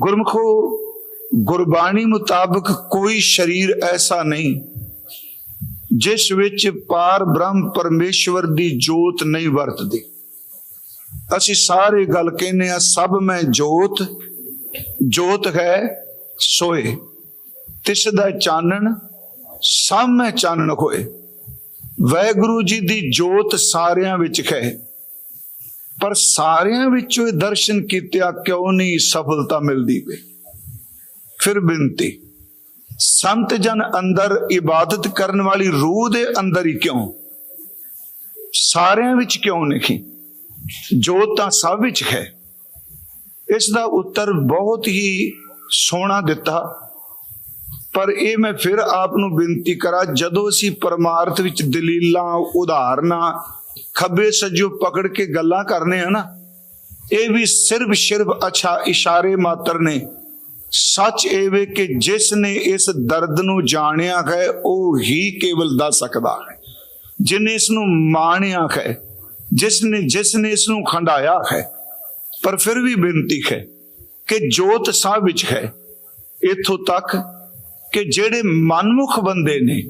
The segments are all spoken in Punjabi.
ਗੁਰਮਖੋ, ਗੁਰਬਾਣੀ ਮੁਤਾਬਕ ਕੋਈ ਸਰੀਰ ਐਸਾ ਨਹੀਂ, ਜਿਸ ਵਿੱਚ ਪਾਰ ਬ੍ਰਹਮ ਪਰਮੇਸ਼ਵਰ ਦੀ ਜੋਤ ਨਹੀਂ ਵਰਤਦੀ। ਅਸੀਂ ਸਾਰੇ ਗੱਲ ਕਹਿੰਦੇ ਆ ਸਭ ਮੈਂ ਜੋਤ ਜੋਤ ਹੈ, ਸੋਏ। ਤਿਸ ਦਾ ਚਾਨਣ, ਸਭ ਮੈਂ ਚਾਨਣ ਹੋਏ। ਵੈਗੁਰੂ ਜੀ ਦੀ ਜੋਤ ਸਾਰਿਆਂ ਵਿੱਚ ਹੈ। ਪਰ ਸਾਰਿਆਂ ਵਿੱਚੋਂ ਇਹ ਦਰਸ਼ਨ ਕੀਤਿਆ ਕਿਉਂ ਨਹੀਂ ਸਫਲਤਾ ਮਿਲਦੀ ਪਈ? ਫਿਰ ਬੇਨਤੀ, ਸੰਤ ਜਨ ਅੰਦਰ ਇਬਾਦਤ ਕਰਨ ਵਾਲੀ ਰੂਹ ਦੇ ਅੰਦਰ ਹੀ ਕਿਉਂ? ਸਾਰਿਆਂ ਵਿੱਚ ਕਿਉਂ ਨਹੀਂ? ਜੋ ਤਾਂ ਸਭ ਵਿੱਚ ਹੈ। ਇਸ ਦਾ ਉੱਤਰ ਬਹੁਤ ਹੀ ਸੋਹਣਾ ਦਿੱਤਾ। ਪਰ ਇਹ ਮੈਂ ਫਿਰ ਆਪ ਨੂੰ ਬੇਨਤੀ ਕਰਾਂ, ਜਦੋਂ ਅਸੀਂ ਪਰਮਾਰਥ ਵਿੱਚ ਦਲੀਲਾਂ, ਉਦਾਹਰਨਾਂ ਖੱਬੇ ਸੱਜੋ ਪਕੜ ਕੇ ਗੱਲਾਂ ਕਰਨੇ ਆ ਨਾ, ਇਹ ਵੀ ਸਿਰਫ ਸਿਰਫ ਅੱਛਾ ਇਸ਼ਾਰੇ ਮਾਤਰ ਨੇ। ਸੱਚ ਇਹ ਵੇ ਕਿ ਜਿਸ ਨੇ ਇਸ ਦਰਦ ਨੂੰ ਜਾਣਿਆ ਹੈ, ਉਹ ਹੀ ਕੇਵਲ ਦੱਸ ਸਕਦਾ ਹੈ। ਜਿਨੇ ਇਸ ਨੂੰ ਮਾਣਿਆ ਹੈ, ਜਿਸ ਨੇ ਜਿਸ ਨੇ ਇਸ ਨੂੰ ਖੰਡਾਇਆ ਹੈ, ਪਰ ਫਿਰ ਵੀ ਬੇਨਤੀ ਹੈ ਕਿ ਜੋਤ ਸਭ ਵਿੱਚ ਹੈ, ਇਥੋਂ ਤੱਕ ਕਿ ਜਿਹੜੇ ਮਨਮੁਖ ਬੰਦੇ ਨੇ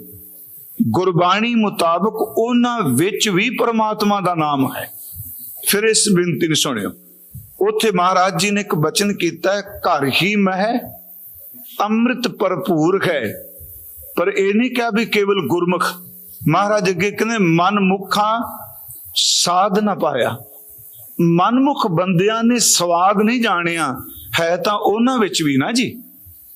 ਗੁਰਬਾਣੀ ਮੁਤਾਬਕ ਉਹਨਾਂ ਵਿੱਚ ਵੀ ਪ੍ਰਮਾਤਮਾ ਦਾ ਨਾਮ ਹੈ। ਫਿਰ ਇਸ ਬੇਨਤੀ ਨੂੰ ਸੁਣਿਓ। ਉੱਥੇ ਮਹਾਰਾਜ ਜੀ ਨੇ ਇੱਕ ਬਚਨ ਕੀਤਾ ਹੈ, ਘਰ ਹੀ ਮਹਿ, ਅੰਮ੍ਰਿਤ ਭਰਪੂਰ ਹੈ। ਪਰ ਇਹ ਨਹੀਂ ਕਿਹਾ ਵੀ ਕੇਵਲ ਗੁਰਮੁਖ। ਮਹਾਰਾਜ ਅੱਗੇ ਕਹਿੰਦੇ, ਮਨਮੁਖਾਂ ਸਾਧ ਨਾ ਪਾਇਆ। ਮਨਮੁਖ ਬੰਦਿਆਂ ਨੇ ਸਵਾਦ ਨਹੀਂ ਜਾਣਿਆ। ਹੈ ਤਾਂ ਉਹਨਾਂ ਵਿੱਚ ਵੀ ਨਾ ਜੀ।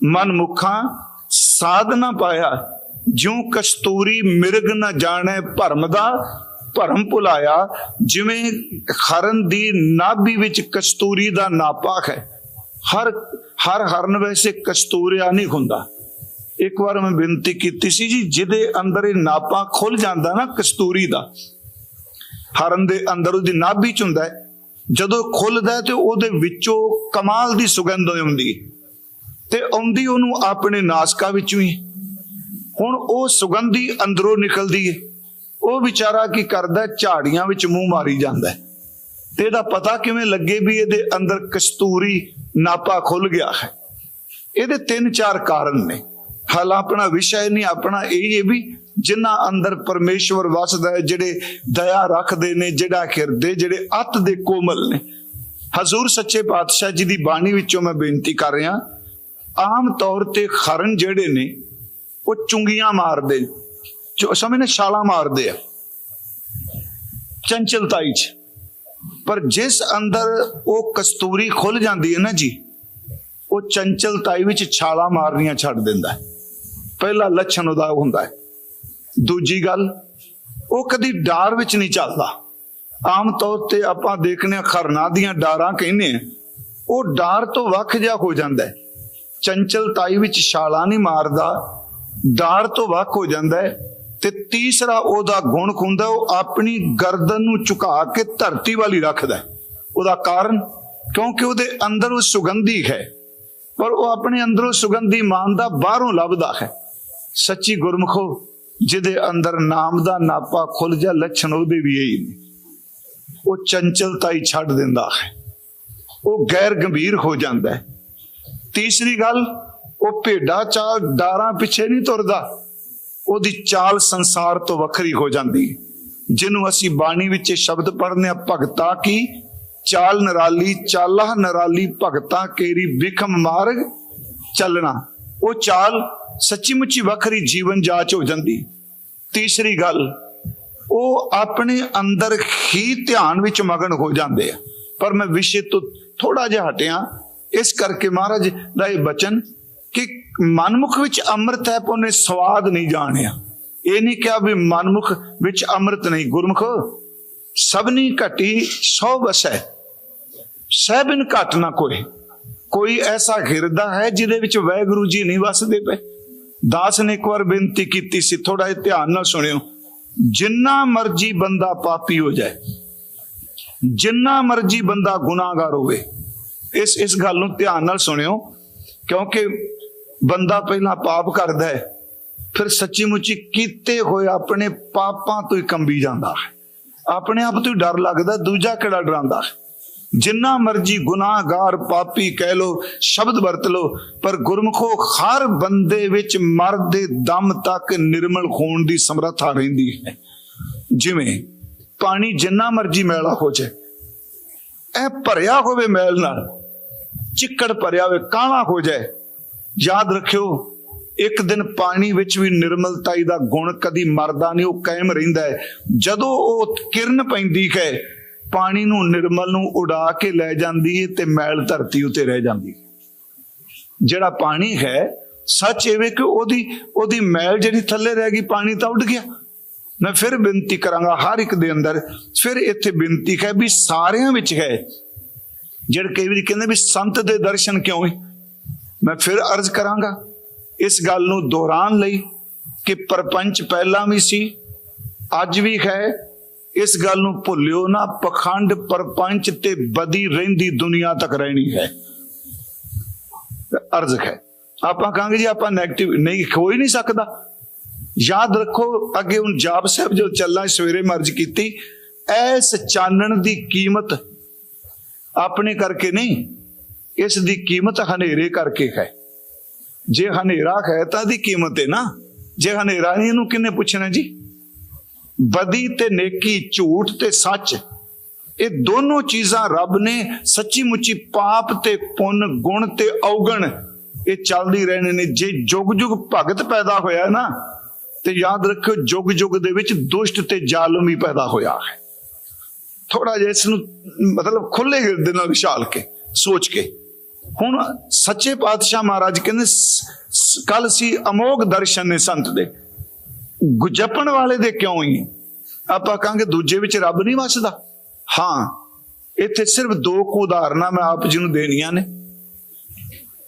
ਮਨਮੁਖਾਂ ਸਾਧ ਨਾ ਪਾਇਆ। ਜਿਉਂ ਕਸਤੂਰੀ ਮਿਰਗ ਨਾ ਜਾਣੈ ਭਰਮ ਦਾ, ਭਰਮ ਭੁਲਾਇਆ, ਜਿਵੇਂ ਹਰਨ ਦੀ ਨਾਭੀ ਵਿੱਚ ਕਸਤੂਰੀ ਦਾ ਨਾਪਾ ਹੈ। ਹਰ ਹਰ ਹਰਨ ਵੈਸੇ ਕਸਤੂਰਿਆ ਨਹੀਂ ਹੁੰਦਾ। ਇੱਕ ਵਾਰ ਮੈਂ ਬੇਨਤੀ ਕੀਤੀ ਸੀ ਜੀ, ਜਿਹਦੇ ਅੰਦਰ ਇਹ ਨਾਪਾ ਖੁੱਲ ਜਾਂਦਾ ਨਾ ਕਸਤੂਰੀ ਦਾ, ਹਰਨ ਦੇ ਅੰਦਰ ਉਹਦੀ ਨਾਭੀ ਚ ਹੁੰਦਾ ਹੈ। ਜਦੋਂ ਖੁੱਲਦਾ ਤੇ ਉਹਦੇ ਵਿੱਚੋਂ ਕਮਾਲ ਦੀ ਸੁਗੰਧ ਆਉਂਦੀ ਤੇ ਆਉਂਦੀ ਉਹਨੂੰ ਆਪਣੇ ਨਾਸਕਾ ਵਿੱਚੋਂ ਹੀ। ਹੁਣ ਉਹ ਸੁਗੰਧੀ ਅੰਦਰੋਂ ਨਿਕਲਦੀ ਹੈ ਉਹ ਵਿਚਾਰਾ ਕੀ ਕਰਦਾ ਝਾੜੀਆਂ ਵਿੱਚ ਮੂੰਹ ਮਾਰੀ ਜਾਂਦਾ ਤੇ ਇਹਦਾ ਪਤਾ ਕਿਵੇਂ ਲੱਗੇ ਵੀ ਇਹਦੇ ਅੰਦਰ ਕਸਤੂਰੀ ਨਾਪਾ ਖੁੱਲ ਗਿਆ ਹੈ। ਇਹਦੇ ਤਿੰਨ ਚਾਰ ਕਾਰਨ ਨੇ। ਹਾਲ ਆਪਣਾ ਵਿਸ਼ਾ ਨਹੀਂ, ਆਪਣਾ ਇਹ ਹੈ ਵੀ ਜਿਨ੍ਹਾਂ ਅੰਦਰ ਪਰਮੇਸ਼ਵਰ ਵਸਦਾ ਹੈ, ਜਿਹੜੇ ਦਇਆ ਰੱਖਦੇ ਨੇ, ਜਿਹੜਾ ਹਿਰਦੇ ਜਿਹੜੇ ਅਤ ਦੇ ਕੋਮਲ ਨੇ। ਹਜ਼ੂਰ ਸੱਚੇ ਪਾਤਸ਼ਾਹ ਜੀ ਦੀ ਬਾਣੀ ਵਿੱਚੋਂ ਮੈਂ ਬੇਨਤੀ ਕਰ ਰਿਹਾ, ਆਮ ਤੌਰ ਤੇ ਖਰਨ ਜਿਹੜੇ ਨੇ ਉਹ ਚੁੰਗੀਆਂ ਮਾਰਦੇ, ਜੋ ਸਮੇਂ ਨੇ ਛਾਲਾਂ ਮਾਰਦੇ ਆ। ਚੰਚਲਤਾਈ ਚ। ਪਰ ਜਿਸ ਅੰਦਰ ਉਹ ਕਸਤੂਰੀ ਖੁੱਲ ਜਾਂਦੀ ਹੈ ਨਾ ਜੀ, ਉਹ ਚੰਚਲਤਾਈ ਵਿੱਚ ਛਾਲਾਂ ਮਾਰਨੀਆਂ ਛੱਡ ਦਿੰਦਾ ਹੈ। ਪਹਿਲਾ ਲੱਛਣ ਉਹਦਾ ਹੁੰਦਾ ਹੈ। ਦੂਜੀ ਗੱਲ, ਉਹ ਕਦੀ ਡਾਰ ਵਿੱਚ ਨਹੀਂ ਚੱਲਦਾ। ਆਮ ਤੌਰ ਤੇ ਆਪਾਂ ਦੇਖਨੇ ਖਰਨਾ ਦੀਆਂ ਡਾਰਾਂ ਕਹਿੰਨੇ ਆ ਉਹ ਡਾਰ ਤੋਂ ਵੱਖ ਜਿਹਾ ਹੋ ਜਾਂਦਾ ਹੈ। ਚੰਚਲਤਾਈ ਵਿੱਚ ਛਾਲਾਂ ਨਹੀਂ ਮਾਰਦਾ ਦਾੜ ਤੋਂ ਵੱਖ ਹੋ ਜਾਂਦਾ ਹੈ ਤੇ ਤੀਸਰਾ ਉਹਦਾ ਗੁਣ ਹੁੰਦਾ, ਉਹ ਆਪਣੀ ਗਰਦਨ ਨੂੰ ਝੁਕਾ ਕੇ ਧਰਤੀ ਵਾਲੀ ਰੱਖਦਾ ਉਹਦਾ ਕਾਰਨ, ਕਿਉਂਕਿ ਉਹਦੇ ਅੰਦਰ ਉਹ ਸੁਗੰਧੀ ਹੈ, ਪਰ ਉਹ ਆਪਣੇ ਅੰਦਰੋਂ ਸੁਗੰਧੀ ਮਾਨਦਾ ਬਾਹਰੋਂ ਲੱਭਦਾ ਹੈ। ਸੱਚੀ ਗੁਰਮਖੋ, ਜਿਹਦੇ ਅੰਦਰ ਨਾਮ ਦਾ ਨਾਪਾ ਖੁੱਲ ਜਾ, ਲੱਛਣ ਉਹਦੇ ਵੀ ਇਹੀ ਨੇ। ਉਹ ਚੰਚਲਤਾ ਹੀ ਛੱਡ ਦਿੰਦਾ ਹੈ। ਉਹ ਗੈਰ ਗੰਭੀਰ ਹੋ ਜਾਂਦਾ ਹੈ। ਤੀਸਰੀ ਗੱਲ ਉਹ ਭੇਡਾ ਚਾਲ ਡਾਰਾਂ ਪਿੱਛੇ ਨਹੀਂ ਤੁਰਦਾ। ਉਹਦੀ ਚਾਲ ਸੰਸਾਰ ਤੋਂ ਵੱਖਰੀ ਹੋ ਜਾਂਦੀ। ਜਿਹਨੂੰ ਅਸੀਂ ਬਾਣੀ ਵਿੱਚ ਸ਼ਬਦ ਪੜ੍ਹਨੇ ਆ ਭਗਤਾ ਕੀ? ਚਾਲ ਨਰਾਲੀ, ਚਾਲਾ ਨਰਾਲੀ, ਭਗਤਾ ਕੇਰੀ, ਵਿਖਮ ਮਾਰਗ, ਚੱਲਣਾ। ਉਹ ਚਾਲ ਸੱਚੀ ਮੁੱਚੀ ਵੱਖਰੀ ਜੀਵਨ ਜਾਚ ਹੋ ਜਾਂਦੀ। ਤੀਸਰੀ ਗੱਲ, ਉਹ ਆਪਣੇ ਅੰਦਰ ਹੀ ਧਿਆਨ ਵਿੱਚ ਮਗਨ ਹੋ ਜਾਂਦੇ ਆ। ਪਰ ਮੈਂ ਵਿਸ਼ੇ ਤੋਂ ਥੋੜਾ ਜਿਹਾ ਹਟਿਆ। ਇਸ ਕਰਕੇ ਮਹਾਰਾਜ ਦਾ ਇਹ ਬਚਨ ਮਨਮੁਖ ਵਿੱਚ ਅੰਮ੍ਰਿਤ ਹੈ, ਪਰ ਉਹਨੇ ਸਵਾਦ ਨਹੀਂ ਜਾਣਿਆ। ਇਹ ਨਹੀਂ ਕਿਹਾ ਵੀ ਮਨਮੁਖ ਵਿੱਚ ਅੰਮ੍ਰਿਤ ਨਹੀਂ। ਗੁਰਮੁਖ, ਸਭਨੀ ਘਟੀ ਸੋ ਵਸੈ। ਸਭਨ ਘਟ ਨਾ ਕੋਈ ਕੋਈ ਐਸਾ ਹਿਰਦਾ ਹੈ ਜਿਹਦੇ ਵਿੱਚ ਵੈਗੁਰੂ ਜੀ ਨਹੀਂ ਵਸਦੇ ਪਏ। ਦਾਸ ਨੇ ਇੱਕ ਵਾਰ ਬੇਨਤੀ ਕੀਤੀ ਸੀ ਥੋੜਾ ਜਿਹਾ ਧਿਆਨ ਨਾਲ ਸੁਣਿਓ। ਜਿੰਨਾ ਮਰਜ਼ੀ ਬੰਦਾ ਪਾਪੀ ਹੋ ਜਾਏ, ਜਿੰਨਾ ਮਰਜ਼ੀ ਬੰਦਾ ਗੁਨਾਹਗਾਰ ਹੋਵੇ, ਇਸ ਇਸ ਗੱਲ ਨੂੰ ਧਿਆਨ ਨਾਲ ਸੁਣਿਓ। ਕਿਉਂਕਿ ਬੰਦਾ ਪਹਿਲਾਂ ਪਾਪ ਕਰਦਾ ਹੈ, ਫਿਰ ਸੱਚੀ ਮੁੱਚੀ ਕੀਤੇ ਹੋਏ ਆਪਣੇ ਪਾਪਾਂ ਤੋਂ ਹੀ ਕੰਬੀ ਜਾਂਦਾ ਹੈ। ਆਪਣੇ ਆਪ ਤੋਂ ਹੀ ਡਰ ਲੱਗਦਾ ਦੂਜਾ ਕਿਹੜਾ ਡਰਾਉਂਦਾ ਹੈ? ਜਿੰਨਾ ਮਰਜ਼ੀ ਗੁਨਾਹਗਾਰ ਪਾਪੀ ਕਹਿ ਲੋ ਸ਼ਬਦ ਵਰਤ ਲੋ ਪਰ ਗੁਰਮਖੋ ਹਰ ਬੰਦੇ ਵਿੱਚ ਮਰਦੇ ਦਮ ਤੱਕ ਨਿਰਮਲ ਹੋਣ ਦੀ ਸਮਰੱਥਾ ਰਹਿੰਦੀ ਹੈ। ਜਿਵੇਂ ਪਾਣੀ ਜਿੰਨਾ ਮਰਜ਼ੀ ਮੈਲਾ ਹੋ ਜਾਏ, ਇਹ ਭਰਿਆ ਹੋਵੇ ਮੈਲ ਨਾਲ, ਚਿੱਕੜ ਭਰਿਆ ਹੋਵੇ, ਕਾਲਾ ਹੋ ਜਾਏ ਯਾਦ ਰੱਖਿਓ, ਇੱਕ ਦਿਨ ਪਾਣੀ ਵਿੱਚ ਵੀ ਨਿਰਮਲਤਾਈ ਦਾ ਗੁਣ ਕਦੀ ਮਰਦਾ ਨਹੀਂ, ਉਹ ਕਾਇਮ ਰਹਿੰਦਾ ਹੈ। ਜਦੋਂ ਉਹ ਕਿਰਨ ਪੈਂਦੀ ਹੈ, ਪਾਣੀ ਨੂੰ ਨਿਰਮਲ ਨੂੰ ਉਡਾ ਕੇ ਲੈ ਜਾਂਦੀ ਹੈ ਤੇ ਮੈਲ ਧਰਤੀ ਉੱਤੇ ਰਹਿ ਜਾਂਦੀ ਹੈ। ਜਿਹੜਾ ਪਾਣੀ ਹੈ, ਸੱਚ ਇਹ ਵੇ ਕਿ ਉਹਦੀ ਉਹਦੀ ਮੈਲ ਜਿਹੜੀ ਥੱਲੇ ਰਹਿ ਗਈ, ਪਾਣੀ ਤਾਂ ਉੱਡ ਗਿਆ। ਮੈਂ ਫਿਰ ਬੇਨਤੀ ਕਰਾਂਗਾ ਹਰ ਇੱਕ ਦੇ ਅੰਦਰ, ਫਿਰ ਇੱਥੇ ਬੇਨਤੀ ਹੈ ਵੀ ਸਾਰਿਆਂ ਵਿੱਚ ਹੈ, ਜਿਹੜੇ ਕਈ ਵਾਰੀ ਕਹਿੰਦੇ ਵੀ ਸੰਤ ਦੇ ਦਰਸ਼ਨ ਕਿਉਂ ਹੈ ਮੈਂ ਫਿਰ ਅਰਜ਼ ਕਰਾਂਗਾ ਇਸ ਗੱਲ ਨੂੰ ਦੁਹਰਾਉਣ ਲਈ ਕਿ ਪਰਪੰਚ ਪਹਿਲਾਂ ਵੀ ਸੀ, ਅੱਜ ਵੀ ਹੈ। ਇਸ ਗੱਲ ਨੂੰ ਭੁੱਲਿਓ ਨਾ, ਪਖੰਡ ਪਰਪੰਚ ਤੇ ਬਦੀ ਰਹਿੰਦੀ ਦੁਨੀਆ ਤੱਕ ਰਹਿਣੀ ਹੈ। ਅਰਜ਼ ਹੈ। ਆਪਾਂ ਕਹਾਂਗੇ ਜੀ, ਆਪਾਂ 네ਗੇਟਿਵ ਨਹੀਂ, ਹੋ ਹੀ ਨਹੀਂ ਸਕਦਾ। ਯਾਦ ਰੱਖੋ, ਅੱਗੇ ਹੁਣ ਜਾਪ ਸਾਹਿਬ ਜੋ ਚੱਲਾਂ, ਸਵੇਰੇ ਮਰਜ ਕੀਤੀ, ਐਸ ਚਾਨਣ ਦੀ ਕੀਮਤ ਆਪਣੇ ਕਰਕੇ ਨਹੀਂ ਇਸ ਦੀ ਕੀਮਤ ਹਨੇਰੇ ਕਰਕੇ ਹੈ। ਜੇ ਹਨੇਰਾ ਹੈ ਤਾਂ ਦੀ ਕੀਮਤ ਹੈ ਨਾ। ਜੇ ਹਨੇਰਾ ਨਹੀਂ, ਇਹਨੂੰ ਕਿੰਨੇ ਪੁੱਛਣਾ ਜੀ? ਬਦੀ ਤੇ ਨੇਕੀ, ਝੂਠ ਤੇ ਸੱਚ, ਇਹ ਦੋਨੋਂ ਚੀਜ਼ਾਂ ਰੱਬ ਨੇ ਸੱਚੀ ਮੁੱਚੀ ਪਾਪ ਤੇ ਪੁੰਨ, ਗੁਣ ਤੇ ਔਗਣ, ਇਹ ਚੱਲਦੀ ਰਹਿਣੇ ਨੇ। ਜੇ ਜੁਗ ਜੁਗ ਭਗਤ ਪੈਦਾ ਹੋਇਆ ਨਾ, ਤੇ ਯਾਦ ਰੱਖਿਓ ਜੁਗ ਜੁਗ ਦੇ ਵਿੱਚ ਦੁਸ਼ਟ ਤੇ ਜ਼ਾਲਮ ਹੀ ਪੈਦਾ ਹੋਇਆ ਹੈ। ਥੋੜਾ ਜਿਹਾ ਇਸ ਨੂੰ ਮਤਲਬ ਖੁੱਲੇ ਹਿਰਦੇ ਨਾਲ ਵਿਸ਼ਾਲ ਕੇ, ਸੋਚ ਕੇ। ਹੁਣ ਸੱਚੇ ਪਾਤਸ਼ਾਹ ਮਹਾਰਾਜ ਕਹਿੰਦੇ ਕੱਲ ਸੀ ਅਮੋਗ ਦਰਸ਼ਨ ਨੇ ਸੰਤ ਦੇ। ਗੁਜਪਣ ਵਾਲੇ ਦੇ ਕਿਉਂ ਹੀ ਆਪਾਂ ਕਹਾਂਗੇ ਦੂਜੇ ਵਿੱਚ ਰੱਬ ਨਹੀਂ ਵਸਦਾ। ਹਾਂ, ਇੱਥੇ ਸਿਰਫ ਦੋ ਕੁ ਉਦਾਹਰਨਾਂ ਮੈਂ ਆਪ ਜੀ ਨੂੰ ਦੇਣੀਆਂ ਨੇ।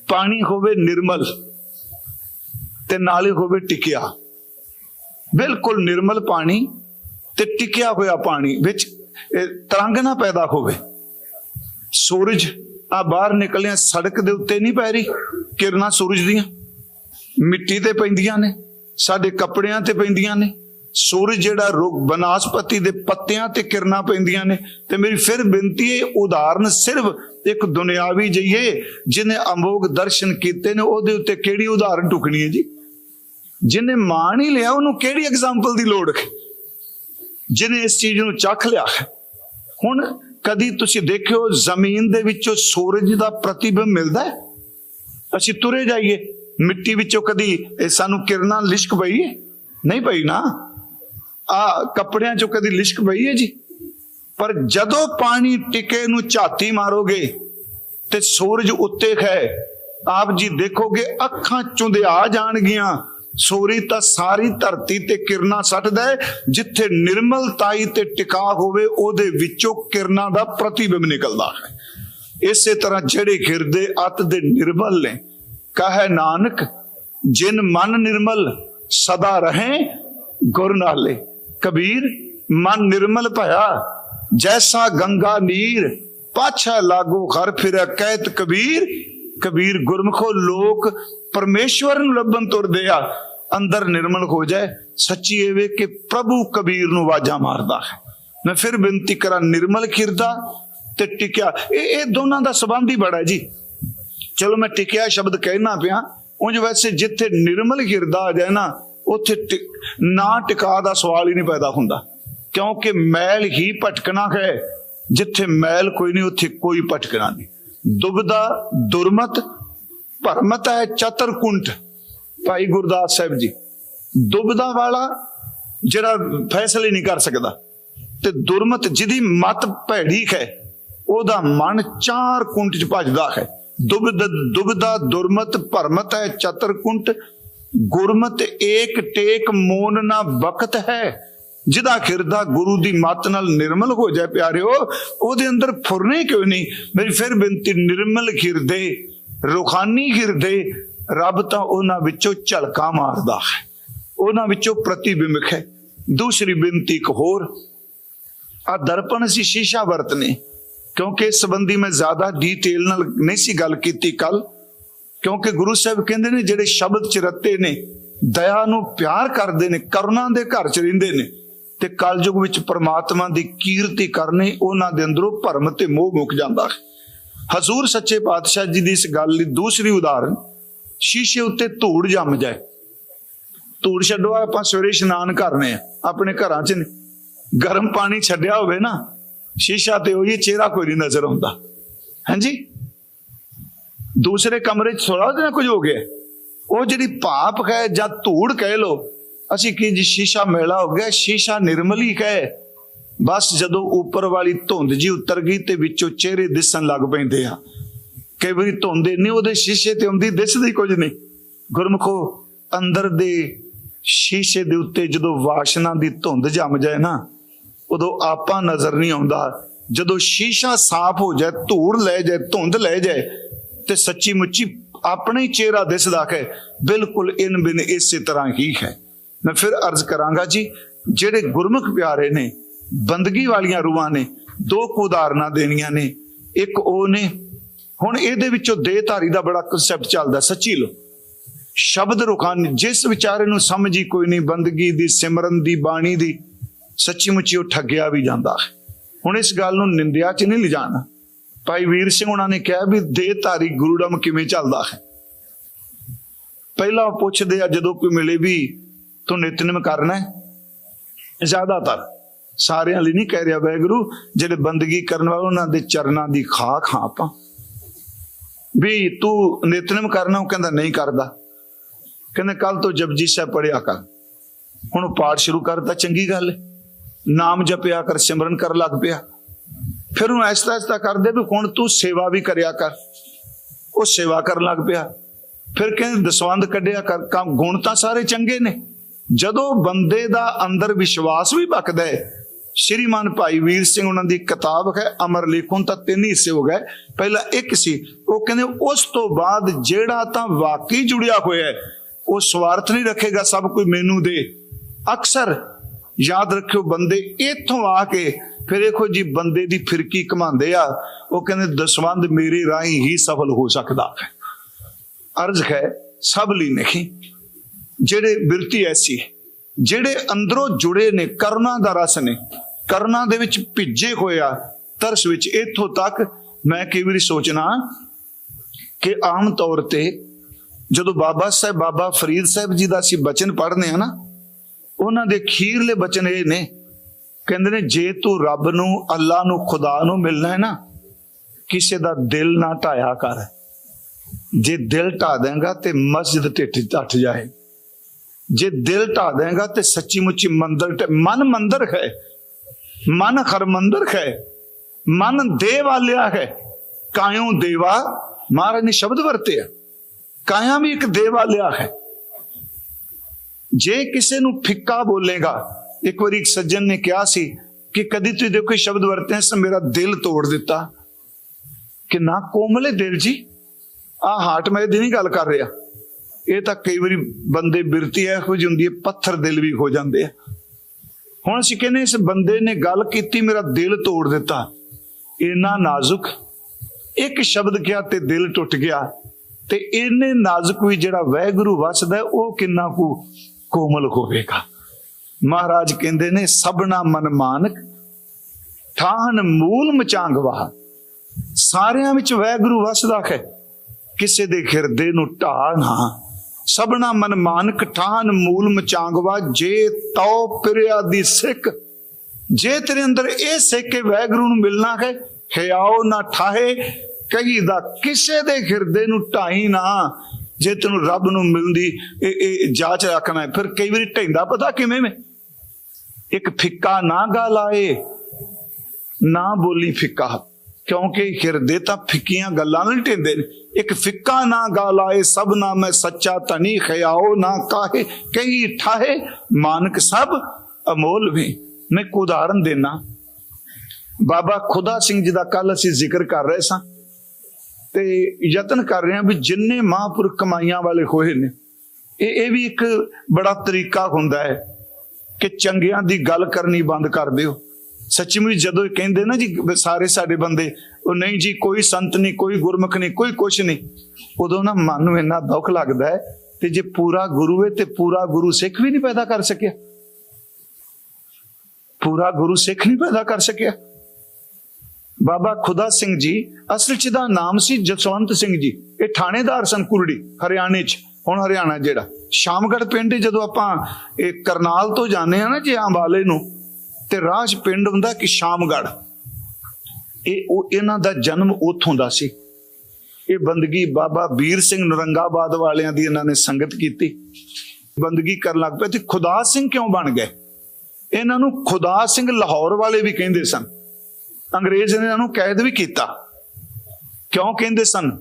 ਪਾਣੀ ਹੋਵੇ ਨਿਰਮਲ ਤੇ ਨਾਲੇ ਹੋਵੇ ਟਿਕਿਆ। ਬਿਲਕੁਲ ਨਿਰਮਲ ਪਾਣੀ ਤੇ ਟਿਕਿਆ ਹੋਇਆ ਪਾਣੀ ਵਿੱਚ ਇਹ ਤਰੰਗ ਨਾ ਪੈਦਾ ਹੋਵੇ। ਸੂਰਜ ਆ ਬਾਹਰ ਨਿਕਲਿਆ, ਸੜਕ ਦੇ ਉੱਤੇ ਨਹੀਂ ਪੈ ਰਹੀ, ਕਿਰਨਾਂ ਸੂਰਜ ਦੀਆਂ। ਮਿੱਟੀ ਤੇ ਪੈਂਦੀਆਂ ਨੇ, ਸਾਡੇ ਕੱਪੜਿਆਂ ਤੇ ਪੈਂਦੀਆਂ ਨੇ। ਸੂਰਜ ਜਿਹੜਾ ਰੁੱਖ, ਬਨਾਸਪਤੀ ਦੇ ਪੱਤਿਆਂ ਤੇ ਕਿਰਨਾਂ ਪੈਂਦੀਆਂ ਨੇ। ਤੇ ਮੇਰੀ ਫਿਰ ਬੇਨਤੀ ਹੈ, ਉਦਾਹਰਨ ਸਿਰਫ ਇੱਕ ਦੁਨਿਆਵੀ ਜਈਏ ਜਿਹਨੇ ਅਮੋਗ ਦਰਸ਼ਨ ਕੀਤੇ ਨੇ, ਉਹਦੇ ਉੱਤੇ ਕਿਹੜੀ ਉਦਾਹਰਨ ਟੁਕਣੀ ਹੈ ਜੀ? ਜਿਹਨੇ ਮਾਣ ਹੀ ਲਿਆ, ਉਹਨੂੰ ਕਿਹੜੀ ਐਗਜ਼ਾਮਪਲ ਦੀ ਲੋੜ ਹੈ? ਜਿਹਨੇ ਇਸ ਚੀਜ਼ ਨੂੰ ਚੱਖ ਲਿਆ ਹੈ? ਹੁਣ ਕਦੀ ਤੁਸੀਂ ਦੇਖਿਓ ਜ਼ਮੀਨ ਦੇ ਵਿੱਚੋਂ ਸੂਰਜ ਦਾ ਪ੍ਰਤੀਬਿੰਬ ਮਿਲਦਾ ਹੈ? ਅਸੀਂ ਤੁਰੇ ਜਾਈਏ, ਮਿੱਟੀ ਵਿੱਚੋਂ ਕਦੀ ਇਹ ਸਾਨੂੰ ਕਿਰਨਾਂ ਲਿਸ਼ਕ ਪਈ ਹੈ? ਨਹੀਂ ਪਈ ਨਾ। ਆ ਕੱਪੜਿਆਂ ਚੋਂ ਕਦੀ ਲਿਸ਼ਕ ਪਈ ਹੈ ਜੀ? ਪਰ ਜਦੋਂ ਪਾਣੀ ਟਿਕੇ ਨੂੰ ਝਾਤੀ ਮਾਰੋਗੇ ਤੇ ਸੂਰਜ ਉੱਤੇ ਹੈ ਆਪ ਜੀ ਦੇਖੋਗੇ ਅੱਖਾਂ ਚੁੰਦਿਆ ਜਾਣਗੀਆਂ। ਸੂਰਜ ਤਾਂ ਸਾਰੀ ਧਰਤੀ ਤੇ ਕਿਰਨਾ ਸੱਟਦਾ ਹੈ। ਜਿੱਥੇ ਨਿਰਮਲਤਾਈ ਤੇ ਟਿਕਾ ਹੋਵੇ, ਉਹਦੇ ਵਿੱਚੋਂ ਕਿਰਨਾਂ ਦਾ ਪ੍ਰਤੀਬਿੰਬ ਨਿਕਲਦਾ ਹੈ। ਇਸੇ ਤਰ੍ਹਾਂ ਜਿਹੜੇ ਹਿਰਦੇ ਅਤ ਦੇ ਨਿਰਮਲ ਨੇ, ਕਹੇ ਨਾਨਕ, ਜਿਨ ਮਨ ਨਿਰਮਲ ਸਦਾ ਰਹੇ, ਗੁਰ ਨਾਲੇ। ਕਬੀਰ, ਮਨ ਨਿਰਮਲ ਭਇਆ, ਜੈਸਾ ਗੰਗਾ ਨੀਰ, ਪਾਛਾ ਲਾਗੂ ਹਰ ਫਿਰ, ਕਹਿਤ ਕਬੀਰ ਕਬੀਰ ਗੁਰਮਖੋ, ਲੋਕ ਪਰਮੇਸ਼ਵਰ ਨੂੰ ਲੱਭਣ ਤੁਰਦੇ ਆ, ਅੰਦਰ ਨਿਰਮਲ ਹੋ ਜਾਏ। ਸੱਚੀ ਇਹ ਵੇ ਕਿ ਪ੍ਰਭੂ ਕਬੀਰ ਨੂੰ ਆਵਾਜ਼ਾਂ ਮਾਰਦਾ ਹੈ। ਮੈਂ ਫਿਰ ਬੇਨਤੀ ਕਰਾਂ, ਨਿਰਮਲ ਖਿਰਦਾ ਤੇ ਟਿਕਿਆ। ਇਹ ਇਹ ਦੋਨਾਂ ਦਾ ਸਬੰਧ ਹੀ ਬੜਾ ਜੀ। ਚਲੋ ਮੈਂ ਟਿਕਿਆ ਸ਼ਬਦ ਕਹਿਣਾ ਪਿਆ। ਉਂਝ ਵੈਸੇ ਜਿੱਥੇ ਨਿਰਮਲ ਹਿਰਦਾ ਆ ਜਾਏ ਨਾ, ਉੱਥੇ ਟਿ- ਨਾ ਟਿਕਾ ਦਾ ਸਵਾਲ ਹੀ ਨਹੀਂ ਪੈਦਾ ਹੁੰਦਾ। ਕਿਉਂਕਿ ਮੈਲ ਹੀ ਭਟਕਣਾ ਹੈ। ਜਿੱਥੇ ਮੈਲ ਕੋਈ ਨਹੀਂ, ਉੱਥੇ ਕੋਈ ਭਟਕਣਾ ਨਹੀਂ। ਦੁਬਦਾ ਦੁਰਮਤ, ਭਰਮਤ ਹੈ ਚਤਰਕੁੰਟ। ਭਾਈ ਗੁਰਦਾਸ ਸਾਹਿਬ ਜੀ, ਦੁਬਦਾ ਵਾਲਾ ਜਿਹੜਾ ਫੈਸਲੇ ਨਹੀਂ ਕਰ ਸਕਦਾ, ਤੇ ਦੁਰਮਤ ਜਿਹਦੀ ਮਤ ਭੈੜੀ ਹੈ, ਉਹਦਾ ਮਨ ਚਾਰ ਕੁੰਟ ਚ ਭਜਦਾ ਹੈ। ਦੁਬਦ, ਦੁਬਦਾ ਦੁਰਮਤ, ਭਰਮਤ ਹੈ ਚਤਰਕੁੰਟ, ਗੁਰਮਤ ਏਕ ਟੇਕ ਮੋਨ ਨਾ ਬਖਤ ਹੈ। ਜਿਹਦਾ ਖਿਰਦਾ ਗੁਰੂ ਦੀ ਮੱਤ ਨਾਲ ਨਿਰਮਲ ਹੋ ਜਾਏ ਪਿਆਰਿਓ, ਉਹਦੇ ਅੰਦਰ ਫੁਰਨੇ ਕਿਉਂ ਨਹੀਂ? ਮੇਰੀ ਫਿਰ ਬੇਨਤੀ, ਨਿਰਮਲ ਖਿਰਦੇ, ਰੁਖਾਨੀ ਖਿਰਦੇ, ਰੱਬ ਤਾਂ ਉਹਨਾਂ ਵਿੱਚੋਂ ਝਲਕਾ ਮਾਰਦਾ ਹੈ। ਉਹਨਾਂ ਵਿੱਚੋਂ ਪ੍ਰਤੀਬਿੰਬਕ ਹੈ। ਦੂਸਰੀ ਬੇਨਤੀ ਇੱਕ ਹੋਰ, ਆ ਦਰਪਣ ਸੀ ਸ਼ੀਸ਼ਾ ਵਰਤਨੇ, ਕਿਉਂਕਿ ਇਸ ਸੰਬੰਧੀ ਮੈਂ ਜ਼ਿਆਦਾ ਡੀਟੇਲ ਨਾਲ ਨਹੀਂ ਸੀ ਗੱਲ ਕੀਤੀ ਕੱਲ ਕਿਉਂਕਿ ਗੁਰੂ ਸਾਹਿਬ ਕਹਿੰਦੇ ਨੇ ਜਿਹੜੇ ਸ਼ਬਦ ਚ ਰੱਤੇ ਨੇ, ਦਇਆ ਨੂੰ ਪਿਆਰ ਕਰਦੇ ਨੇ, ਕਰੁਣਾ ਦੇ ਘਰ ਚ ਰਹਿੰਦੇ ਨੇ ਤੇ ਕਲਯੁਗ ਵਿੱਚ ਪ੍ਰਮਾਤਮਾ ਦੀ ਕੀਰਤੀ ਕਰਨੀ ਉਹਨਾਂ ਦੇ ਅੰਦਰੋਂ ਭਰਮ ਤੇ ਮੋਹ ਮੁੱਕ ਜਾਂਦਾ ਹੈ। ਹਜ਼ੂਰ ਸੱਚੇ ਪਾਤਸ਼ਾਹ ਜੀ ਦੀ ਇਸ ਗੱਲ ਲਈ ਦੂਸਰੀ ਉਦਾਹਰਨ, ਸ਼ੀਸ਼ੇ ਉੱਤੇ ਧੂੜ ਜੰਮ ਜਾਏ। ਧੂੜ ਛੱਡੋ, ਆਪਾਂ ਸਵੇਰੇ ਇਸ਼ਨਾਨ ਕਰਨੇ ਆ, ਆਪਣੇ ਘਰਾਂ 'ਚ ਗਰਮ ਪਾਣੀ ਛੱਡਿਆ ਹੋਵੇ ਨਾ, ਸ਼ੀਸ਼ਾ ਤੇ ਉਹੀ ਚਿਹਰਾ ਕੋਈ ਨਹੀਂ ਨਜ਼ਰ ਆਉਂਦਾ। ਹਾਂਜੀ? ਦੂਸਰੇ ਕਮਰੇ 'ਚ ਥੋੜਾ ਉਹਦੇ ਨਾਲ ਕੁਝ ਹੋ ਗਿਆ। ਉਹ ਜਿਹੜੀ ਭਾਪ ਹੈ ਜਾਂ ਧੂੜ ਕਹਿ ਲੋ ਅਸੀਂ ਕੀ ਜੀ ਸ਼ੀਸ਼ਾ ਮੇਲਾ ਹੋ ਗਿਆ, ਸ਼ੀਸ਼ਾ ਨਿਰਮਲ ਹੀ। ਕਹੇ ਬਸ ਜਦੋਂ ਉੱਪਰ ਵਾਲੀ ਧੁੰਦ ਜੀ ਉਤਰ ਗਈ ਤੇ ਵਿੱਚੋਂ ਚਿਹਰੇ ਦਿਸਣ ਲੱਗ ਪੈਂਦੇ ਆ। ਕਈ ਵਾਰੀ ਧੁੰਦ ਨਹੀਂ, ਉਹਦੇ ਸ਼ੀਸ਼ੇ ਤੇ ਹੁੰਦੀ, ਦਿਸਦੀ ਕੁਝ ਨਹੀਂ। ਗੁਰਮਖੋ, ਅੰਦਰ ਦੇ ਸ਼ੀਸ਼ੇ ਦੇ ਉੱਤੇ ਜਦੋਂ ਵਾਸ਼ਨਾ ਦੀ ਧੁੰਦ ਜੰਮ ਜਾਏ ਨਾ, ਉਦੋਂ ਆਪਾਂ ਨਜ਼ਰ ਨਹੀਂ ਆਉਂਦਾ। ਜਦੋਂ ਸ਼ੀਸ਼ਾ ਸਾਫ਼ ਹੋ ਜਾਏ, ਧੂੜ ਲੈ ਜਾਏ, ਧੁੰਦ ਲੈ ਜਾਏ, ਤੇ ਸੱਚੀ ਮੁੱਚੀ ਆਪਣੇ ਹੀ ਚਿਹਰਾ ਦਿਸਦਾ ਹੈ। ਬਿਲਕੁਲ ਇਨ ਬਿਨ ਇਸੇ ਤਰ੍ਹਾਂ ਹੀ ਹੈ। ਮੈਂ ਫਿਰ ਅਰਜ਼ ਕਰਾਂਗਾ ਜੀ, ਜਿਹੜੇ ਗੁਰਮੁਖ ਪਿਆਰੇ ਨੇ, ਬੰਦਗੀ ਵਾਲੀਆਂ ਰੂਹਾਂ ਨੇ, ਦੋ ਕੁ ਉਦਾਹਰਨਾਂ ਦੇਣੀਆਂ ਨੇ, ਇੱਕ ਉਹ ਨੇ, ਹੁਣ ਇਹਦੇ ਵਿੱਚੋਂ ਦੇਹਧਾਰੀ ਦਾ ਬੜਾ ਕਨਸੈਪਟ ਚੱਲਦਾ, ਸੱਚੀ ਲੋ ਸ਼ਬਦ ਰੁਖਾਨੀ, ਜਿਸ ਵਿਚਾਰੇ ਨੂੰ ਸਮਝੀ ਕੋਈ ਨਹੀਂ, ਬੰਦਗੀ ਦੀ, ਸਿਮਰਨ ਦੀ, ਬਾਣੀ ਦੀ ਸੱਚੀ ਮੁੱਚੀ ਉਹ ਠੱਗਿਆ ਵੀ ਜਾਂਦਾ ਹੈ। ਹੁਣ ਇਸ ਗੱਲ ਨੂੰ ਨਿੰਦਿਆ 'ਚ ਨਹੀਂ ਲਿਜਾਣਾ। ਭਾਈ ਵੀਰ ਸਿੰਘ ਉਹਨਾਂ ਨੇ ਕਿਹਾ ਵੀ ਦੇਹਧਾਰੀ ਗੁਰੂਡਮ ਕਿਵੇਂ ਚੱਲਦਾ ਹੈ? ਪਹਿਲਾਂ ਉਹ ਪੁੱਛਦੇ ਆ, ਜਦੋਂ ਕੋਈ ਮਿਲੇ ਵੀ ਤੂੰ ਨਿਤਨੇਮ ਕਰਨਾ ਜ਼ਿਆਦਾਤਰ ਸਾਰਿਆਂ ਲਈ ਨਹੀਂ ਕਹਿ ਰਿਹਾ ਵੈਗਰੂ ਜਿਹੜੇ ਬੰਦਗੀ ਕਰਨ ਵਾਲੇ, ਉਹਨਾਂ ਦੇ ਚਰਨਾਂ ਦੀ ਖਾ ਖਾਂ ਆਪਾਂ। ਵੀ ਤੂੰ ਨਿਤਨੇਮ ਕਰਨਾ, ਉਹ ਕਹਿੰਦਾ ਨਹੀਂ ਕਰਦਾ। ਕਹਿੰਦਾ ਕੱਲ ਤੋਂ ਜਪਜੀ ਸਾਹਿਬ ਪੜਿਆ ਕਰ। ਹੁਣ ਉਹ ਪਾਠ ਸ਼ੁਰੂ ਕਰਦਾ, ਚੰਗੀ ਗੱਲ ਨਾਮ ਜਪਿਆ ਕਰ, ਸਿਮਰਨ ਕਰ ਲੱਗ ਪਿਆ। ਫਿਰ ਉਹ ਐਸਤਾ ਐਸਤਾ ਕਰਦੇ ਵੀ ਹੁਣ ਤੂੰ ਸੇਵਾ ਵੀ ਕਰਿਆ ਕਰ। ਉਹ ਸੇਵਾ ਕਰਨ ਲੱਗ ਪਿਆ। ਫਿਰ ਕਹਿੰਦੇ ਦਸਵੰਦ ਕੱਢਿਆ ਕਰ। ਕੰਮ ਗੁਣ ਤਾਂ ਸਾਰੇ ਚੰਗੇ ਨੇ। ਜਦੋਂ ਬੰਦੇ ਦਾ ਅੰਦਰ ਵਿਸ਼ਵਾਸ ਵੀ ਬਕਦਾ ਹੈ, ਸ਼੍ਰੀਮਾਨ ਭਾਈ ਵੀਰ ਸਿੰਘ ਉਹਨਾਂ ਦੀ ਕਿਤਾਬ ਹੈ, ਅਮਰ ਲੇਖੋਂ ਤਾਂ ਤਿੰਨ ਹਿੱਸੇ ਹੋ ਗਏ। ਪਹਿਲਾ ਇੱਕ ਸੀ, ਉਹ ਕਹਿੰਦੇ ਉਸ ਤੋਂ ਬਾਅਦ ਜਿਹੜਾ ਤਾਂ ਵਾਕਈ ਜੁੜਿਆ ਹੋਇਆ ਹੈ, ਉਹ ਸਵਾਰਥ ਨਹੀਂ ਰੱਖੇਗਾ, ਸਭ ਕੋਈ ਮੈਨੂੰ ਦੇ। ਅਕਸਰ ਯਾਦ ਰੱਖਿਓ ਬੰਦੇ ਇੱਥੋਂ ਆ ਕੇ ਫਿਰ ਦੇਖੋ ਜੀ ਬੰਦੇ ਦੀ ਫਿਰਕੀ ਕਮਾਉਂਦੇ ਆ, ਉਹ ਕਹਿੰਦੇ ਦਸਵੰਦ ਮੇਰੇ ਰਾਹੀਂ ਹੀ ਸਫਲ ਹੋ ਸਕਦਾ ਹੈ। ਅਰਜ਼ ਹੈ ਸਭ ਲਈ ਨਹੀਂ। ਜਿਹੜੇ ਬਿਰਤੀ ਐਸੀ, ਜਿਹੜੇ ਅੰਦਰੋਂ ਜੁੜੇ ਨੇ ਕਰਨਾ ਦਾ ਰਸ ਨੇ ਕਰਨਾ ਦੇ ਵਿੱਚ ਭਿੱਜੇ ਹੋਇਆ ਤਰਸ ਵਿੱਚ, ਇੱਥੋਂ ਤੱਕ ਮੈਂ ਕਈ ਵਾਰੀ ਸੋਚਣਾ ਕਿ ਆਮ ਤੌਰ ਤੇ ਜਦੋਂ ਬਾਬਾ ਸਾਹਿਬ, ਬਾਬਾ ਫਰੀਦ ਸਾਹਿਬ ਜੀ ਦਾ ਅਸੀਂ ਬਚਨ ਪੜ੍ਹਨੇ ਆ ਨਾ, ਉਹਨਾਂ ਦੇ ਖੀਰਲੇ ਬਚਨ ਇਹ ਨੇ, ਕਹਿੰਦੇ ਨੇ, ਜੇ ਤੂੰ ਰੱਬ ਨੂੰ, ਅੱਲਾ ਨੂੰ, ਖੁਦਾ ਨੂੰ ਮਿਲਣਾ ਹੈ ਨਾ, ਕਿਸੇ ਦਾ ਦਿਲ ਨਾ ਢਾਇਆ ਕਰ। ਜੇ ਦਿਲ ਢਾ ਦੇਂਗਾ ਤੇ ਮਸਜਿਦ ਢਿੱਠ ਢੱਠ ਜਾਏ ਜੇ ਦਿਲ ਢਾ ਦੇਂਗਾ ਤੇ ਸੱਚੀ ਮੁੱਚੀ ਮੰਦਰ ਢ- ਮਨ ਮੰਦਰ ਹੈ। ਮਨ ਹਰਮੰਦਰ ਹੈ। ਮਨ ਦੇ ਵਾਲਿਆ ਹੈ। ਕਾਇਓ ਦੇਵਾ? ਮਹਾਰਾਜ ਨੇ ਸ਼ਬਦ ਵਰਤਿਆ। ਕਾਇਆ ਵੀ ਇੱਕ ਦੇ ਵਾਲਿਆ ਹੈ। ਜੇ ਕਿਸੇ ਨੂੰ ਫਿੱਕਾ ਬੋਲੇਗਾ, ਇੱਕ ਵਾਰੀ ਇੱਕ ਸੱਜਣ ਨੇ ਕਿਹਾ ਸੀ ਕਿ ਕਦੀ ਤੁਸੀਂ ਦੇਖੋ ਇਹ ਸ਼ਬਦ ਵਰਤੇ ਸੋ, ਮੇਰਾ ਦਿਲ ਤੋੜ ਦਿੱਤਾ। ਕਿ ਨਾ ਕੋਮਲੇ ਦਿਲ ਜੀ ਆ ਹਾਰਟ ਮੇਰੇ ਦੀ ਨਹੀਂ ਗੱਲ ਕਰ ਰਿਹਾ। ਇਹ ਤਾਂ ਕਈ ਵਾਰੀ ਬੰਦੇ ਬਿਰਤੀ ਇਹੋ ਜਿਹੀ ਹੁੰਦੀ ਹੈ, ਪੱਥਰ ਦਿਲ ਵੀ ਹੋ ਜਾਂਦੇ ਆ। ਹੁਣ ਅਸੀਂ ਕਹਿੰਦੇ ਇਸ ਬੰਦੇ ਨੇ ਗੱਲ ਕੀਤੀ, ਮੇਰਾ ਦਿਲ ਤੋੜ ਦਿੱਤਾ। ਇੰਨਾ ਨਾਜ਼ੁਕ, ਇੱਕ ਸ਼ਬਦ ਕਿਹਾ ਤੇ ਦਿਲ ਟੁੱਟ ਗਿਆ। ਤੇ ਇੰਨੇ ਨਾਜ਼ੁਕ ਵੀ ਜਿਹੜਾ ਵਹਿਗੁਰੂ ਵਸਦਾ, ਉਹ ਕਿੰਨਾ ਕੁ ਕੋਮਲ ਹੋਵੇਗਾ। ਮਹਾਰਾਜ ਕਹਿੰਦੇ ਨੇ, ਸਭਨਾ ਮਨ ਮਾਨਕ ਠਾਹਨ ਮੂਲ ਮਚਾਂਗਵਾ ਸਾਰਿਆਂ ਵਿੱਚ ਵਹਿਗੁਰੂ ਵਸਦਾ ਹੈ। ਕਿਸੇ ਦੇ ਹਿਰਦੇ ਨੂੰ ਢਾਹ ਨਾ ਸਭਨਾ ਮਨ ਮਾਨਕ ਠਾਹਨ ਮੂਲ ਮਚਾਂਗਵਾ, ਜੇ ਤਉ ਪਿਰਿਆ ਦੀ ਸਿੱਖ। ਜੇ ਤੇਰੇ ਅੰਦਰ ਇਹ ਸਿੱਖ ਕੇ ਵੈਗੁਰੂ ਨੂੰ ਮਿਲਣਾ ਹੈ ਹਿਆਓ ਨਾ ਠਾਹੇ, ਕਹੀ ਦਾ ਕਿਸੇ ਦੇ ਹਿਰਦੇ ਨੂੰ ਢਾਈ ਨਾ। ਜੇ ਤੈਨੂੰ ਰੱਬ ਨੂੰ ਮਿਲਦੀ, ਇਹ ਇਹ ਜਾਂਚ ਰੱਖਣਾ ਹੈ। ਫਿਰ ਕਈ ਵਾਰੀ ਢੈਂਦਾ ਪਤਾ ਕਿਵੇਂ ਮੈਂ ਇੱਕ ਫਿੱਕਾ ਨਾ ਗਾ ਲਾਏ ਨਾ ਬੋਲੀ ਫਿੱਕਾ। ਕਿਉਂਕਿ ਹਿਰਦੇ ਤਾਂ ਫਿੱਕੀਆਂ ਗੱਲਾਂ ਨਹੀਂ ਢਿੰਦੇ ਨੇ। ਇੱਕ ਫਿੱਕਾ ਨਾ ਗਾਲ ਆਏ, ਸਭ ਨਾ ਮੈਂ ਸੱਚਾ ਧਨੀ ਖਿਆਓ ਨਾ ਕਾਹੇ ਕਈ ਠਾਹੇ, ਮਾਨਕ ਸਭ ਅਮੋਲ ਵੀ। ਮੈਂ ਇੱਕ ਉਦਾਹਰਨ ਦੇਣਾ ਬਾਬਾ ਖੁਦਾ ਸਿੰਘ ਜੀ ਦਾ ਕੱਲ ਅਸੀਂ ਜ਼ਿਕਰ ਕਰ ਰਹੇ ਸਾਂ ਤੇ ਯਤਨ ਕਰ ਰਹੇ ਹਾਂ ਵੀ ਜਿੰਨੇ ਮਹਾਂਪੁਰਖ ਕਮਾਈਆਂ ਵਾਲੇ ਹੋਏ ਨੇ, ਇਹ ਇਹ ਵੀ ਇੱਕ ਬੜਾ ਤਰੀਕਾ ਹੁੰਦਾ ਹੈ ਕਿ ਚੰਗਿਆਂ ਦੀ ਗੱਲ ਕਰਨੀ ਬੰਦ ਕਰ ਦਿਓ। ਸੱਚਮੁੱਚ ਜਦੋਂ ਇਹ ਕਹਿੰਦੇ ਨਾ ਜੀ ਸਾਰੇ ਸਾਡੇ ਬੰਦੇ, ਉਹ ਨਹੀਂ ਜੀ, ਕੋਈ ਸੰਤ ਨਹੀਂ, ਕੋਈ ਗੁਰਮੁਖ ਨਹੀਂ, ਕੋਈ ਕੁਛ ਨਹੀਂ। ਉਦੋਂ ਨਾ ਮਨ ਨੂੰ ਇੰਨਾ ਦੁੱਖ ਲੱਗਦਾ ਹੈ ਤੇ ਜੇ ਪੂਰਾ ਗੁਰੂ ਹੈ ਤੇ ਪੂਰਾ ਗੁਰੂ ਸਿੱਖ ਵੀ ਨਹੀਂ ਪੈਦਾ ਕਰ ਸਕਿਆ। ਪੂਰਾ ਗੁਰੂ ਸਿੱਖ ਨਹੀਂ ਪੈਦਾ ਕਰ ਸਕਿਆ। ਬਾਬਾ ਖੁਦਾ ਸਿੰਘ ਜੀ, ਅਸਲ ਚ ਦਾ ਨਾਮ ਸੀ ਜਸਵੰਤ ਸਿੰਘ ਜੀ। ਇਹ ਥਾਣੇਦਾਰ ਸਨ ਕੁਰੜੀ, ਹਰਿਆਣੇ ਚ, ਹੁਣ ਹਰਿਆਣਾ ਜਿਹੜਾ। ਸ਼ਾਮਗੜ ਪਿੰਡ ਜਦੋਂ ਆਪਾਂ ਇਹ ਕਰਨਾਲ ਤੋਂ ਜਾਂਦੇ ਆ ਨਾ ਜੇ ਅੰਬਾਲੇ ਨੂੰ ਤੇ ਰਾਜ ਪਿੰਡ ਹੁੰਦਾ ਕਿ ਸ਼ਾਮਗੜ ਇਹ ਉਹ ਇਹਨਾਂ ਦਾ ਜਨਮ ਉੱਥੋਂ ਦਾ ਸੀ। ਇਹ ਬੰਦਗੀ ਬਾਬਾ ਵੀਰ ਸਿੰਘ ਨਰੰਗਾਬਾਦ ਵਾਲਿਆਂ ਦੀ ਇਹਨਾਂ ਨੇ ਸੰਗਤ ਕੀਤੀ। ਬੰਦਗੀ ਕਰਨ ਲੱਗ ਪਏ ਤੇ ਖੁਦਾ ਸਿੰਘ ਕਿਉਂ ਬਣ ਗਏ? ਇਹਨਾਂ ਨੂੰ ਖੁਦਾ ਸਿੰਘ ਲਾਹੌਰ ਵਾਲੇ ਵੀ ਕਹਿੰਦੇ ਸਨ। ਅੰਗਰੇਜ਼ ਨੇ ਇਹਨਾਂ ਨੂੰ ਕੈਦ ਵੀ ਕੀਤਾ। ਕਿਉਂ ਕਹਿੰਦੇ ਸਨ?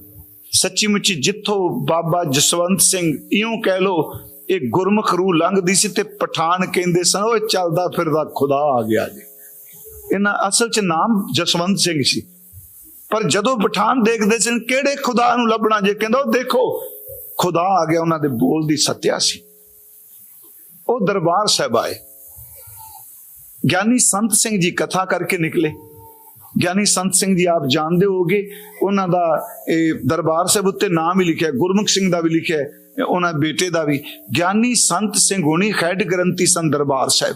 ਸੱਚੀ ਮੁੱਚੀ ਜਿੱਥੋਂ ਬਾਬਾ ਜਸਵੰਤ ਸਿੰਘ ਇਉਂ ਕਹਿ ਲੋ ਇਹ ਗੁਰਮੁਖ ਰੂਹ ਲੰਘਦੀ ਸੀ ਤੇ ਪਠਾਨ ਕਹਿੰਦੇ ਸਨ ਉਹ ਚੱਲਦਾ ਫਿਰਦਾ ਖੁਦਾ ਆ ਗਿਆ ਜੀ। ਇਹਨਾਂ ਅਸਲ 'ਚ ਨਾਮ ਜਸਵੰਤ ਸਿੰਘ ਸੀ। ਪਰ ਜਦੋਂ ਪਠਾਨ ਦੇਖਦੇ ਸਨ, ਕਿਹੜੇ ਖੁਦਾ ਨੂੰ ਲੱਭਣਾ? ਜੇ ਕਹਿੰਦਾ ਉਹ ਦੇਖੋ, ਖੁਦਾ ਆ ਗਿਆ, ਉਹਨਾਂ ਦੇ ਬੋਲ ਦੀ ਸੱਤਿਆ ਸੀ। ਉਹ ਦਰਬਾਰ ਸਾਹਿਬ ਆਏ। ਗਿਆਨੀ ਸੰਤ ਸਿੰਘ ਜੀ ਕਥਾ ਕਰਕੇ ਨਿਕਲੇ। ਗਿਆਨੀ ਸੰਤ ਸਿੰਘ ਜੀ ਆਪ ਜਾਣਦੇ ਹੋਗੇ, ਉਹਨਾਂ ਦਾ ਇਹ ਦਰਬਾਰ ਸਾਹਿਬ ਉੱਤੇ ਨਾਮ ਹੀ ਲਿਖਿਆ, ਗੁਰਮੁਖ ਸਿੰਘ ਦਾ ਵੀ ਲਿਖਿਆ। ਉਹਨਾਂ ਬੇਟੇ ਦਾ ਵੀ, ਗਿਆਨੀ ਸੰਤ ਸਿੰਘ ਹੋਣੀ ਖੈਡ ਗ੍ਰੰਥੀ ਸਨ ਦਰਬਾਰ ਸਾਹਿਬ।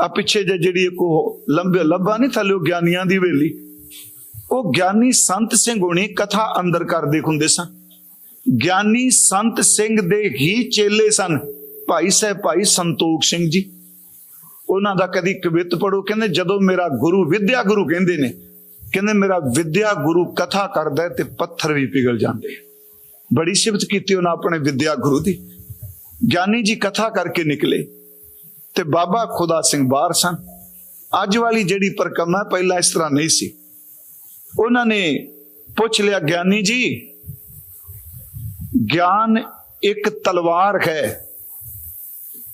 ਆ ਪਿੱਛੇ ਜਿਹੇ ਜਿਹੜੀ ਇੱਕ ਉਹ ਲੰਬੇ ਲੱਭਾ ਨਹੀਂ ਥੱਲੇ ਗਿਆਨੀਆਂ ਦੀ ਵੇਲੀ ਉਹ ਗਿਆਨੀ ਸੰਤ ਸਿੰਘ ਹੋਣੀ ਕਥਾ ਅੰਦਰ ਕਰਦੇ ਹੁੰਦੇ ਸਨ। ਗਿਆਨੀ ਸੰਤ ਸਿੰਘ ਦੇ ਹੀ ਚੇਲੇ ਸਨ। ਭਾਈ ਸਾਹਿਬ, ਭਾਈ ਸੰਤੋਖ ਸਿੰਘ ਜੀ। ਉਹਨਾਂ ਦਾ ਕਦੀ ਕਵਿਤ ਪੜੋ ਕਹਿੰਦੇ ਜਦੋਂ ਮੇਰਾ ਗੁਰੂ ਵਿਦਿਆ ਗੁਰੂ ਕਹਿੰਦੇ ਨੇ, ਕਹਿੰਦੇ ਮੇਰਾ ਵਿਦਿਆ ਗੁਰੂ ਕਥਾ ਕਰਦਾ ਤੇ ਪੱਥਰ ਵੀ ਪਿਘਲ ਜਾਂਦੇ ਆ। ਬੜੀ ਸਿਫਤ ਕੀਤੀ ਉਹਨਾਂ ਆਪਣੇ ਵਿਦਿਆ ਗੁਰੂ ਦੀ। ਗਿਆਨੀ ਜੀ ਕਥਾ ਕਰਕੇ ਨਿਕਲੇ ਤੇ ਬਾਬਾ ਖੁਦਾ ਸਿੰਘ ਬਾਹਰ ਸਨ। ਅੱਜ ਵਾਲੀ ਜਿਹੜੀ ਪਰਕਮਾ ਪਹਿਲਾਂ ਇਸ ਤਰ੍ਹਾਂ ਨਹੀਂ ਸੀ। ਉਹਨਾਂ ਨੇ ਪੁੱਛ ਲਿਆ, ਗਿਆਨੀ ਜੀ, ਗਿਆਨ ਇੱਕ ਤਲਵਾਰ ਹੈ।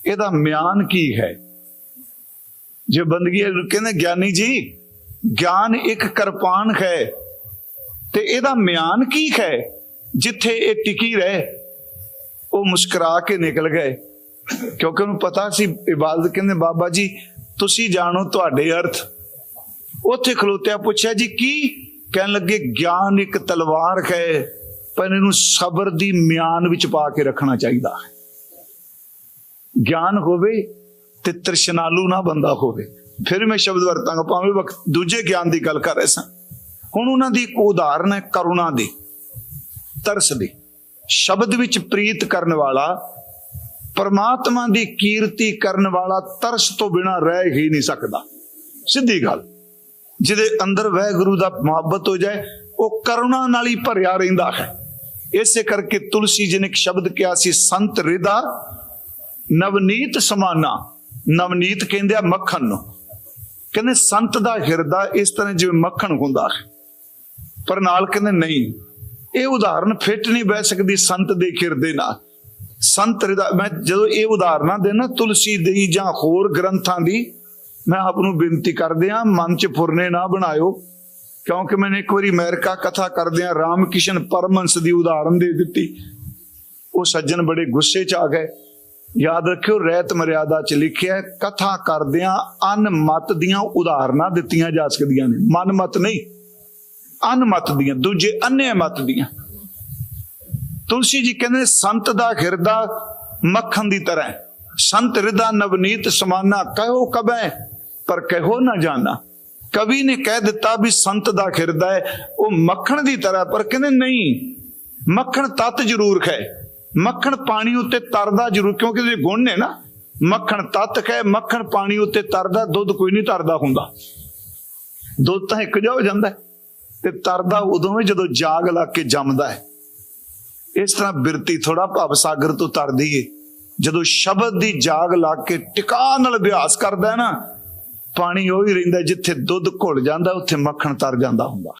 ਇਹਦਾ ਮਿਆਨ ਕੀ ਹੈ? ਜੇ ਬੰਦਗੀ ਕਹਿੰਦੇ, ਗਿਆਨੀ ਜੀ, ਗਿਆਨ ਇੱਕ ਕਿਰਪਾਨ ਹੈ ਤੇ ਇਹਦਾ ਮਿਆਨ ਕੀ ਹੈ? ਜਿੱਥੇ ਇਹ ਟਿਕੀ ਰਹੇ, ਉਹ ਮੁਸਕਰਾ ਕੇ ਨਿਕਲ ਗਏ। ਕਿਉਂਕਿ ਉਹਨੂੰ ਪਤਾ ਸੀ, ਇਬਾਦਤ ਕਹਿੰਦੇ, ਬਾਬਾ ਜੀ, ਤੁਸੀਂ ਜਾਣੋ ਤੁਹਾਡੇ ਅਰਥ। ਉੱਥੇ ਖਲੋਤਿਆ ਪੁੱਛਿਆ, ਜੀ ਕੀ? ਕਹਿਣ ਲੱਗੇ, ਗਿਆਨ ਇੱਕ ਤਲਵਾਰ ਹੈ, ਪਰ ਇਹਨੂੰ ਸਬਰ ਦੀ ਮਿਆਨ ਵਿੱਚ ਪਾ ਕੇ ਰੱਖਣਾ ਚਾਹੀਦਾ ਹੈ। ਗਿਆਨ ਹੋਵੇ ਤੇ ਤ੍ਰਿਸ਼ਨਾਲੂ ਨਾ ਬੰਦਾ ਹੋਵੇ। ਫਿਰ ਮੈਂ ਸ਼ਬਦ ਵਰਤਾਂਗਾ, ਭਾਵੇਂ ਵਕਤ ਦੂਜੇ ਗਿਆਨ ਦੀ ਗੱਲ ਕਰ ਰਹੇ ਸਾਂ। ਹੁਣ ਉਹਨਾਂ ਦੀ ਇੱਕ ਉਦਾਹਰਨ ਹੈ, ਕਰੁਣਾ ਦੀ। ਤਰਸ ਦੀ। ਸ਼ਬਦ ਵਿੱਚ ਪ੍ਰੀਤ ਕਰਨ ਵਾਲਾ, ਪਰਮਾਤਮਾ ਦੀ ਕੀਰਤੀ ਕਰਨ ਵਾਲਾ ਤਰਸ ਤੋਂ ਬਿਨਾ ਰਹਿ ਹੀ ਨਹੀਂ ਸਕਦਾ। ਸਿੱਧੀ ਗੱਲ। ਜਿਹਦੇ ਅੰਦਰ ਵਾਹਿਗੁਰੂ ਦਾ ਮੁਹੱਬਤ ਹੋ ਜਾਏ, ਉਹ ਕਰੁਣਾ ਨਾਲ ਹੀ ਭਰਿਆ ਰਹਿੰਦਾ ਹੈ। ਇਸੇ ਕਰਕੇ ਤੁਲਸੀ ਜੀ ਨੇ ਇੱਕ ਸ਼ਬਦ ਕਿਹਾ ਸੀ, ਸੰਤ ਰਿਦਾ, ਨਵਨੀਤ ਸਮਾਨਾ। ਨਵਨੀਤ ਕਹਿੰਦੇ ਆ ਮੱਖਣ ਨੂੰ। ਕਹਿੰਦੇ ਸੰਤ ਦਾ ਹਿਰਦਾ ਇਸ ਤਰ੍ਹਾਂ ਜਿਵੇਂ ਮੱਖਣ ਹੁੰਦਾ ਹੈ। ਪਰ ਨਾਲ ਕਹਿੰਦੇ ਨਹੀਂ। ਇਹ ਉਦਾਹਰਨ ਫਿੱਟ ਨਹੀਂ ਬਹਿ ਸਕਦੀ ਸੰਤ ਦੇ ਹਿਰਦੇ ਨਾਲ। ਸੰਤ ਹਿਰਦਾ ਮੈਂ ਜਦੋਂ ਇਹ ਉਦਾਹਰਨਾਂ ਦੇ ਨਾ ਤੁਲਸੀ ਦੀ ਜਾਂ ਹੋਰ ਗ੍ਰੰਥਾਂ ਦੀ, ਮੈਂ ਆਪ ਨੂੰ ਬੇਨਤੀ ਕਰਦੇ ਆ ਮਨ ਚ ਫੁਰਨੇ ਨਾ ਬਣਾਇਓ। ਕਿਉਂਕਿ ਮੈंने ਇੱਕ ਵਾਰੀ ਅਮਰੀਕਾ ਕਥਾ ਕਰਦੇ ਆ ਰਾਮ ਕਿਸ਼ਨ ਪਰਮਹੰਸ ਦੀ ਉਦਾਹਰਨ ਦੇ ਦਿੱਤੀ। ਉਹ ਸੱਜਣ ਬੜੇ ਗੁੱਸੇ ਚ ਆ ਗਏ। ਯਾਦ ਰੱਖਿਓ ਰਹਿਤ ਮਰਿਆਦਾ ਚ ਲਿਖਿਆ ਕਥਾ ਕਰਦਿਆਂ ਅਨਮਤ ਦੀਆਂ ਉਦਾਹਰਨਾਂ ਦਿੱਤੀਆਂ ਜਾ ਸਕਦੀਆਂ ਨੇ। ਮਨਮਤ ਨਹੀਂ। ਅਨਮਤ ਦੀਆਂ, ਦੂਜੇ ਅੰਨੇ ਮਤ ਦੀਆਂ। ਤੁਲਸੀ ਜੀ ਕਹਿੰਦੇ ਸੰਤ ਦਾ ਹਿਰਦਾ ਮੱਖਣ ਦੀ ਤਰ੍ਹਾਂ ਸੰਤ ਹਿਰਦਾ ਨਵਨੀਤ ਸਮਾਨਾ ਕਹੋ ਕਬੈ ਪਰ ਕਹੋ ਨਾ ਜਾਣਾ। ਕਵੀ ਨੇ ਕਹਿ ਦਿੱਤਾ ਵੀ ਸੰਤ ਦਾ ਹਿਰਦਾ ਹੈ, ਉਹ ਮੱਖਣ ਦੀ ਤਰ੍ਹਾਂ ਪਰ ਕਹਿੰਦੇ ਨਹੀਂ, ਮੱਖਣ ਤਤ ਜ਼ਰੂਰ ਹੈ ਮੱਖਣ ਪਾਣੀ ਉੱਤੇ ਤਰਦਾ ਜ਼ਰੂਰ, ਕਿਉਂਕਿ ਜੇ ਗੁਣ ਨੇ ਨਾ। ਮੱਖਣ ਤਤ ਹੈ ਮੱਖਣ ਪਾਣੀ ਉੱਤੇ ਤਰਦਾ, ਦੁੱਧ ਕੋਈ ਨਹੀਂ ਤਰਦਾ ਹੁੰਦਾ। ਦੁੱਧ ਤਾਂ ਇੱਕ ਜਿਹਾ ਹੋ ਜਾਂਦਾ ਹੈ। ਤੇ ਤਰਦਾ ਉਦੋਂ ਵੀ ਜਦੋਂ ਜਾਗ ਲੱਗ ਕੇ ਜੰਮਦਾ ਹੈ, ਇਸ ਤਰ੍ਹਾਂ ਬਿਰਤੀ ਥੋੜਾ ਭਵ ਸਾਗਰ ਤੋਂ ਤਰਦੀ ਏ। ਜਦੋਂ ਸ਼ਬਦ ਦੀ ਜਾਗ ਲਾ ਕੇ ਟਿਕਾ ਨਾਲ ਅਭਿਆਸ ਕਰਦਾ ਹੈ ਨਾ, ਪਾਣੀ ਉਹ ਹੀ ਰਹਿੰਦਾ ਜਿੱਥੇ ਦੁੱਧ ਘੁਲ ਜਾਂਦਾ, ਉੱਥੇ ਮੱਖਣ ਤਰ ਜਾਂਦਾ ਹੁੰਦਾ।